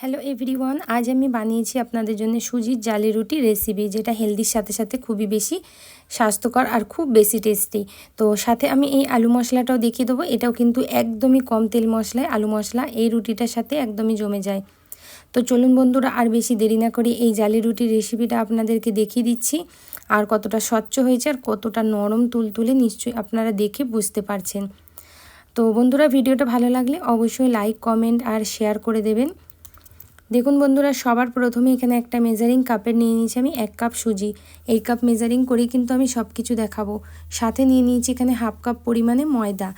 Hello everyone আজ আমি বানিয়েছি আপনাদের জন্য সুজির জালি রুটি রেসিপি যেটা হেলদির সাথে সাথে খুবই বেশি স্বাস্থ্যকর আর খুব বেশি টেস্টি তো সাথে আমি এই আলু মশলাটাও দেখিয়ে দেবো। এটাও কিন্তু একদমই কম তেল মশলায় আলু মশলা, এই রুটিটার সাথে একদমই জমে যায়। তো চলুন বন্ধুরা, আর বেশি দেরি না করে এই জালি রুটির রেসিপিটা আপনাদেরকে দেখিয়ে দিচ্ছি। আর কতটা স্বচ্ছ হয়েছে আর কতটা নরম তুলতুলে নিশ্চয়ই আপনারা দেখে বুঝতে পারছেন। তো বন্ধুরা, ভিডিওটা ভালো লাগলে অবশ্যই লাইক কমেন্ট আর শেয়ার করে দেবেন। দেখুন বন্ধুরা, সবার প্রথমে এখানে একটা মেজারিং কাপের নিয়ে নিয়েছি আমি, এক কাপ সুজি। এই কাপ মেজারিং করেই কিন্তু আমি সব কিছু দেখাবো। সাথে নিয়ে নিয়েছি এখানে হাফ কাপ পরিমাণে ময়দা।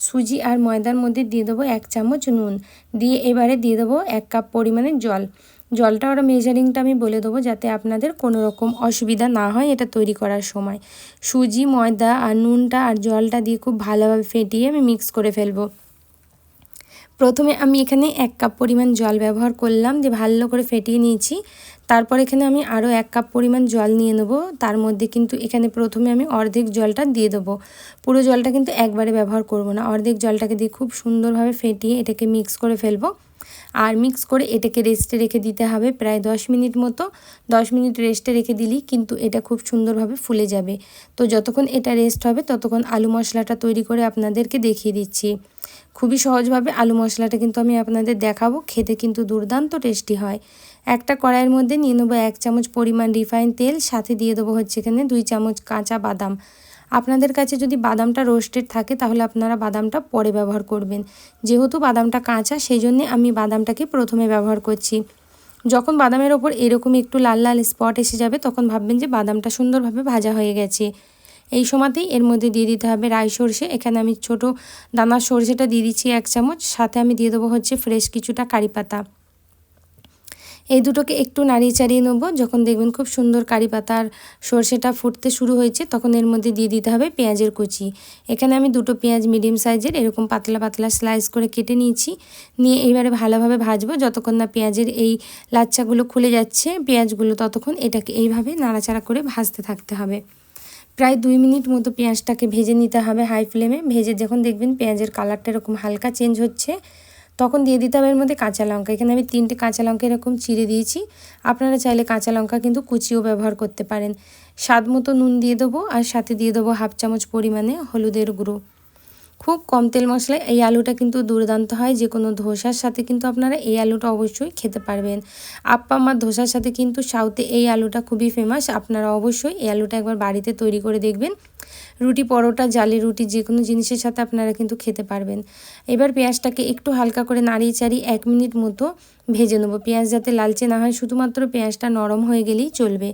সুজি আর ময়দার মধ্যে দিয়ে দেবো এক চামচ নুন। দিয়ে এবারে দিয়ে দেবো এক কাপ পরিমাণে জল। জলটা ওরা মেজারিংটা আমি বলে দেবো যাতে আপনাদের কোনো রকম অসুবিধা না হয় এটা তৈরি করার সময়। সুজি, ময়দা আর নুনটা আর জলটা দিয়ে খুব ভালোভাবে ফেটিয়ে আমি মিক্স করে ফেলব। প্রথমে আমি এখানে এক কাপ পরিমাণ জল ব্যবহার করলাম যে ভালো করে ফেটিয়ে নিয়েছি। তারপর এখানে আমি আরও এক কাপ পরিমাণ জল নিয়ে নেব। তার মধ্যে কিন্তু এখানে প্রথমে আমি অর্ধেক জলটা দিয়ে দেবো। পুরো জলটা কিন্তু একবারে ব্যবহার করব না। অর্ধেক জলটাকে দিয়ে খুব সুন্দরভাবে ফেটিয়ে এটাকে মিক্স করে ফেলব। আর মিক্স করে এটাকে রেস্টে রেখে দিতে হবে প্রায় দশ মিনিট মতো। দশ মিনিট রেস্টে রেখে দিলেই কিন্তু এটা খুব সুন্দরভাবে ফুলে যাবে। তো যতক্ষণ এটা রেস্ট হবে ততক্ষণ আলু মশলাটা তৈরি করে আপনাদেরকে দেখিয়ে দিচ্ছি। খুবই সহজভাবে আলু মশলাটা কিন্তু আমি আপনাদের দেখাবো। খেতে কিন্তু দুর্দান্ত টেস্টি হয়। একটা কড়াইয়ের মধ্যে নিয়ে নেব এক চামচ পরিমাণ রিফাইন তেল, সাথে দিয়ে দেবো হচ্ছে এখানে দুই চামচ কাঁচা বাদাম। আপনাদের কাছে যদি বাদামটা রোস্টেড থাকে, তাহলে আপনারা বাদামটা পরে ব্যবহার করবেন। যেহেতু বাদামটা কাঁচা সেই জন্যে আমি বাদামটাকে প্রথমে ব্যবহার করছি। যখন বাদামের ওপর এরকম একটু লাল লাল স্পট এসে যাবে, তখন ভাববেন যে বাদামটা সুন্দরভাবে ভাজা হয়ে গেছে। এই সময়তেই এর মধ্যে দিয়ে দিতে হবে রাই সর্ষে। এখানে আমি ছোট দানার সর্ষেটা দিয়ে দিচ্ছি এক চামচ। সাথে আমি দিয়ে দেবো হচ্ছে ফ্রেশ কিছুটা কারি পাতা। এই দুটোকে একটু নাড়িয়ে চাড়িয়ে নেব। যখন দেখবেন খুব সুন্দর কারি পাতার সর্ষেটা ফুটতে শুরু হয়েছে, তখন এর মধ্যে দিয়ে দিতে হবে পেঁয়াজের কুচি। এখানে আমি দুটো পেঁয়াজ মিডিয়াম সাইজের, এরকম পাতলা পাতলা স্লাইস করে কেটে নিয়েছি। নিয়ে এইবারে ভালোভাবে ভাজবো, যতক্ষণ না পেঁয়াজের এই লাচ্চাগুলো খুলে যাচ্ছে, পেঁয়াজগুলো ততক্ষণ এটাকে এইভাবে নাড়াচাড়া করে ভাজতে থাকতে হবে। প্রায় দুই মিনিট মতো পেঁয়াজটাকে ভেজে নিতে হবে হাই ফ্লেমে। ভেজে যখন দেখবেন পেঁয়াজের কালারটা এরকম হালকা চেঞ্জ হচ্ছে, তখন দিয়ে দিতে হবে এর মধ্যে কাঁচা লঙ্কা। এখানে আমি তিনটে কাঁচা লঙ্কা এরকম চিড়ে দিয়েছি। আপনারা চাইলে কাঁচা লঙ্কা কিন্তু কুচিও ব্যবহার করতে পারেন। স্বাদ মতো নুন দিয়ে দেবো আর সাথে দিয়ে দেবো হাফ চামচ পরিমাণে হলুদের গুঁড়ো। খুব কম তেল মশলায় এই আলুটা কিন্তু দুর্দান্ত হয় যে কোনো ধোসার সাথে কিন্তু আপনারা এই আলুটা অবশ্যই খেতে পারবেন। আপ্পা আমার ধোসার সাথে কিন্তু সাউথে এই আলুটা খুবই ফেমাস আপনারা অবশ্যই এই আলুটা একবার বাড়িতে তৈরি করে দেখবেন। রুটি পরোটা, জালি রুটি যে কোনো জিনিসের সাথে আপনারা কিন্তু খেতে পারবেন। এবার পেঁয়াজটাকে একটু হালকা করে নাড়িয়ে চাড়িয়ে এক মিনিট মতো ভেজে নেব। পেঁয়াজ যাতে লালচে না হয়, শুধুমাত্র পেঁয়াজটা নরম হয়ে গেলেই চলবে।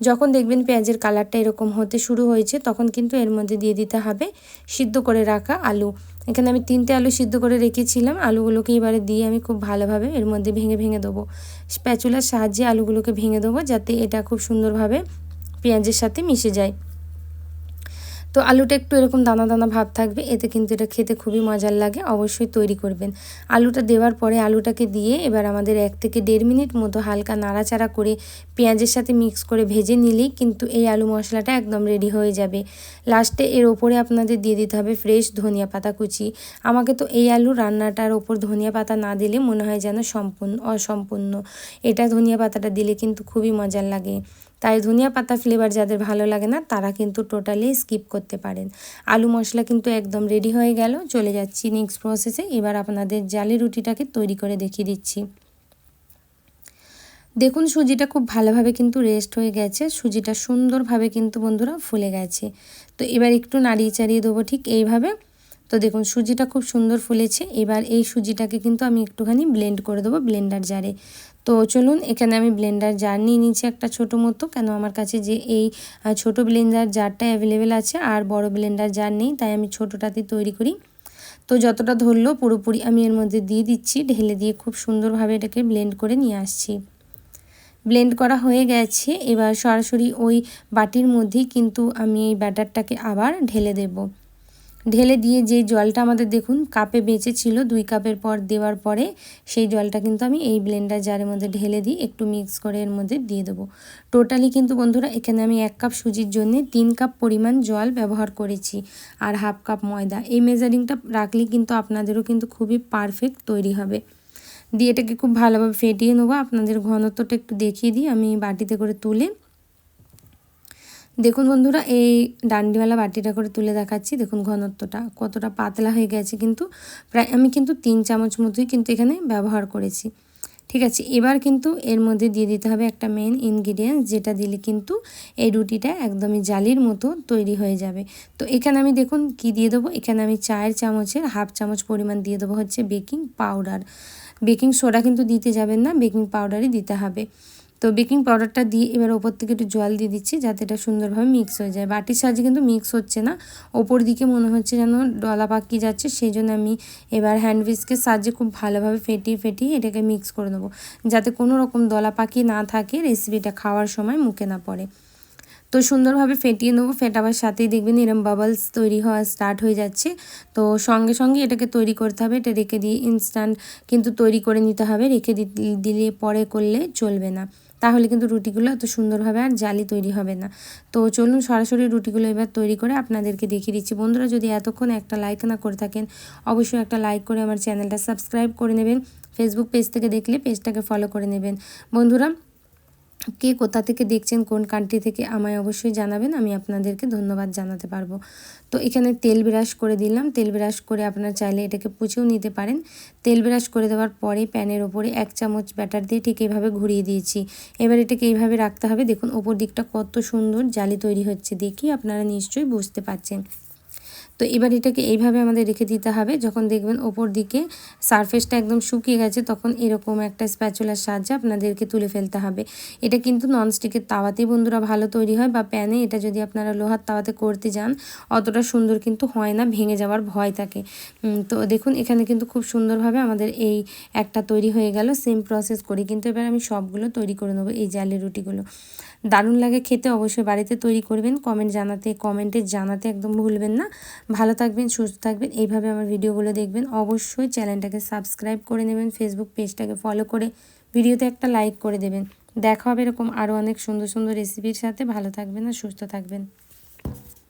যখন দেখবেন পেঁয়াজের কালারটা এরকম হতে শুরু হয়েছে, তখন কিন্তু এর মধ্যে দিয়ে দিতে হবে সিদ্ধ করে রাখা আলু। এখানে আমি তিনটে আলু সিদ্ধ করে রেখেছিলাম। আলুগুলোকে এবারে দিয়ে আমি খুব ভালোভাবে এর মধ্যে ভেঙে ভেঙে দেবো। স্প্যাচুলার সাহায্যে আলুগুলোকে ভেঙে দেবো যাতে এটা খুব সুন্দরভাবে পেঁয়াজের সাথে মিশে যায়। তো আলুটা একটু এরকম দানা দানা ভাব থাকবে, এতে কিন্তু এটা খেতে খুবই মজার লাগে, অবশ্যই তৈরি করবেন। আলুটা দেওয়ার পরে আলুটাকে দিয়ে এবার আমাদের এক থেকে দেড় মিনিট মতো হালকা নাড়াচাড়া করে পেঁয়াজের সাথে মিক্স করে ভেজে নিলেই কিন্তু এই আলু মশলাটা একদম রেডি হয়ে যাবে। লাস্টে এর ওপরে আপনাদের দিয়ে দিতে হবে ফ্রেশ ধনিয়া পাতা কুচি। আমাকে তো এই আলু রান্নাটার ওপর ধনিয়া পাতা না দিলে মনে হয় যেন সম্পূর্ণ অসম্পূর্ণ। এটা ধনিয়া পাতাটা দিলে কিন্তু খুবই মজার লাগে। তাই ধনিয়া পাতা ফ্লেভার যাদের ভালো লাগে না, তারা কিন্তু টোটালি স্কিপ করতে পারেন। আলু মশলা কিন্তু একদম রেডি হয়ে গেল, চলে যাচ্ছি নেক্সট প্রসেসে এবার আপনাদের জালি রুটিটাকে তৈরি করে দেখিয়ে দিচ্ছি। দেখুন সুজিটা খুব ভালোভাবে কিন্তু রেস্ট হয়ে গেছে। সুজিটা সুন্দরভাবে কিন্তু বন্ধুরা ফুলে গেছে। তো এবার একটু নাড়িয়ে চাড়িয়ে দেবো ঠিক এইভাবে। তো দেখুন, সুজিটা খুব সুন্দর ফুলেছে। এবার এই সুজিটাকে কিন্তু আমি একটুখানি ব্লেন্ড করে দেবো ব্লেন্ডার জারে তো চলুন, এখানে আমি ব্লেন্ডার জার নিয়ে নিচ্ছি একটা ছোটো মতো। কেন আমার কাছে যে এই ছোট ব্লেন্ডার জারটা অ্যাভেলেবেল আছে, আর বড় ব্লেন্ডার জার নেই, তাই আমি ছোটোটাতে তৈরি করি। তো যতটা ধরলো পুরোপুরি আমি এর মধ্যে দিয়ে দিচ্ছি, ঢেলে দিয়ে খুব সুন্দরভাবে এটাকে ব্লেন্ড করে নিয়ে আসছি। ব্লেন্ড করা হয়ে গেছে, এবার সরাসরি ওই বাটির মধ্যেই কিন্তু আমি এই ব্যাটারটাকে আবার ঢেলে দেবো। ঢেলে দিয়ে যে জলটা আমাদের দেখুন, কাপে বেঁচে ছিল, দুই কাপের পর দেওয়ার পরে সেই জলটা কিন্তু আমি এই ব্লেন্ডার জারের মধ্যে ঢেলে দিই একটু মিক্স করে এর মধ্যে দিয়ে দেবো। টোটালি কিন্তু বন্ধুরা, এখানে আমি এক কাপ সুজির জন্য তিন কাপ পরিমাণ জল ব্যবহার করেছি আর হাফ কাপ ময়দা। এই মেজারিংটা রাখলে কিন্তু আপনাদেরও কিন্তু খুবই পারফেক্ট তৈরি হবে। দিয়ে এটাকে খুব ভালোভাবে ফেটিয়ে নেব। আপনাদের ঘনত্বটা একটু দেখিয়ে দিই। আমি বাটিতে করে তুলে দেখুন বন্ধুরা, এই ডান্ডিওয়ালা বাটিটা করে তুলে দেখাচ্ছি। দেখুন ঘনত্বটা কতটা পাতলা হয়ে গেছে কিন্তু, প্রায় আমি কিন্তু তিন চামচ মতোই কিন্তু এখানে ব্যবহার করেছি। ঠিক আছে, এবার কিন্তু এর মধ্যে দিয়ে দিতে হবে একটা মেন ইনগ্রিডিয়েন্টস যেটা দিলে কিন্তু এই রুটিটা একদমই জালির মতো তৈরি হয়ে যাবে। তো এখানে আমি দেখুন কি দিয়ে দেবো? এখানে আমি চায়ের চামচের, হাফ চামচ পরিমাণ দিয়ে দেবো হচ্ছে বেকিং পাউডার। বেকিং সোডা কিন্তু দিতে যাবেন না, বেকিং পাউডারই দিতে হবে। তো বেকিং পাউডারটা দিয়ে এবার ওপর থেকে একটু জল দিয়ে দিচ্ছি যাতে এটা সুন্দরভাবে মিক্স হয়ে যায়। বাটির সাহায্যে কিন্তু মিক্স হচ্ছে না। ওপর দিকে মনে হচ্ছে যেন ডলা পাকি যাচ্ছে সেই জন্য আমি এবার হ্যান্ড উইস্কের সাহায্যে খুব ভালোভাবে ফেটিয়ে ফেটিয়ে এটাকে মিক্স করে নেব। যাতে কোনো রকম দলা পাকি না থাকে রেসিপিটা খাওয়ার সময় মুখে না পড়ে। তো সুন্দরভাবে ফেটিয়ে নেব। ফেটাবার সাথেই দেখবেন এরম বাবলস তৈরি হওয়া স্টার্ট হয়ে যাচ্ছে। তো সঙ্গে সঙ্গে এটাকে তৈরি করতে হবে। এটা রেখে দিয়ে ইনস্ট্যান্ট কিন্তু তৈরি করে নিতে হবে। রেখে দিলে পরে করলে চলবে না। তাহলে কিন্তু রুটিগুলো এত সুন্দরভাবে আর জালি তৈরি হবে না। তো চলুন সরাসরি রুটিগুলো এবার তৈরি করে আপনাদেরকে দেখিয়ে দিচ্ছি। বন্ধুরা, যদি এতক্ষণ একটা লাইক না করে থাকেন, অবশ্যই একটা লাইক করে আমার চ্যানেলটা সাবস্ক্রাইব করে নেবেন। ফেসবুক পেজ থেকে দেখলে পেজটাকে ফলো করে নেবেন। বন্ধুরা কে কোথা থেকে দেখছেন, কোন কান্ট্রি থেকে, আমায় অবশ্যই জানাবেন, আমি আপনাদেরকে ধন্যবাদ জানাতে পারব। তো এখানে তেল ব্রাশ করে দিলাম, তেল ব্রাশ করে আপনার চাইলে এটাকে পুছেও নিতে পারেন। তেল ব্রাশ করে দেওয়ার পরে প্যানের ওপরে এক চামচ ব্যাটার দিয়ে ঠিক এইভাবে ঘুরিয়ে দিয়েছি। এবার এটাকে এইভাবে রাখতে হবে, দেখুন ওপর দিকটা কত সুন্দর জালি তৈরি হচ্ছে, দেখি আপনারা নিশ্চয়ই বুঝতে পারছেন। তো এবার এটাকে এইভাবে আমাদের রেখে দিতে হবে। যখন দেখবেন ওপর দিকে সারফেসটা একদম শুকিয়ে গেছে, তখন এরকম একটা স্প্যাচুলার সাহায্যে আপনাদেরকে তুলে ফেলতে হবে। এটা কিন্তু ননস্টিকের তাওয়াতেই বন্ধুরা ভালো তৈরি হয় বা প্যানে এটা যদি আপনারা লোহার তাওয়াতে করতে যান, অতটা সুন্দর কিন্তু হয় না, ভেঙে যাওয়ার ভয় থাকে। তো দেখুন, এখানে কিন্তু খুব সুন্দরভাবে আমাদের এই একটা তৈরি হয়ে গেল। সেম প্রসেস করি কিন্তু এবার আমি সবগুলো তৈরি করে নেব এই জালি রুটিগুলো। দারুণ লাগে খেতে অবশ্যই বাড়িতে তৈরি করবেন কমেন্ট জানাতে কমেন্টে জানাতে একদম ভুলবেন না। ভালো থাকবেন, সুস্থ থাকবেন, এইভাবে আমার ভিডিওগুলো দেখবেন। অবশ্যই চ্যানেলটাকে সাবস্ক্রাইব করে নেবেন ফেসবুক পেজটাকে ফলো করে ভিডিওতে একটা লাইক করে দেবেন। দেখা হবে এরকম আরও অনেক সুন্দর সুন্দর রেসিপির সাথে। ভালো থাকবেন আর সুস্থ থাকবেন।